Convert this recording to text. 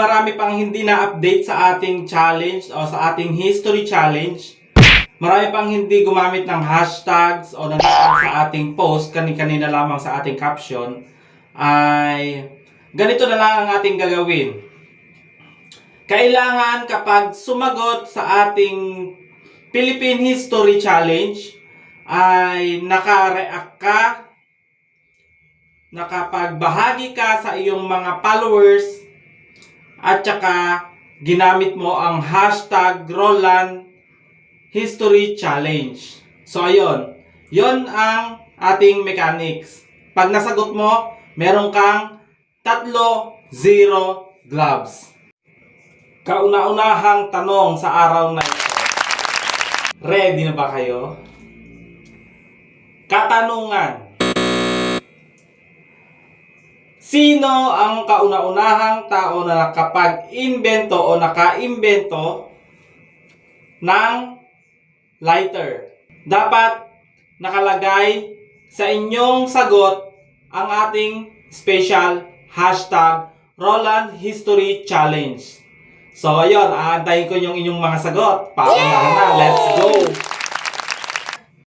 marami pang hindi na-update sa ating challenge o sa ating history challenge. Marami pang hindi gumamit ng hashtags o nagtag sa ating post kani-kanina lamang sa ating caption ay ganito na lang ang ating gagawin. Kailangan kapag sumagot sa ating Philippine History Challenge ay naka-react ka nakapagbahagi ka sa iyong mga followers at saka ginamit mo ang hashtag Roland History Challenge. So ayun, yon ang ating mechanics. Pag nasagot mo, meron kang tatlo zero gloves. Kauna-unahang tanong sa araw na ito. Ready na ba kayo? Katanungan. Sino ang kauna-unahang tao na nakapag-invento o naka-invento ng lighter? Dapat nakalagay sa inyong sagot ang ating special hashtag Roland History Challenge. So, ayun, aantayin ko yung inyong mga sagot. Paunahan na. Let's go!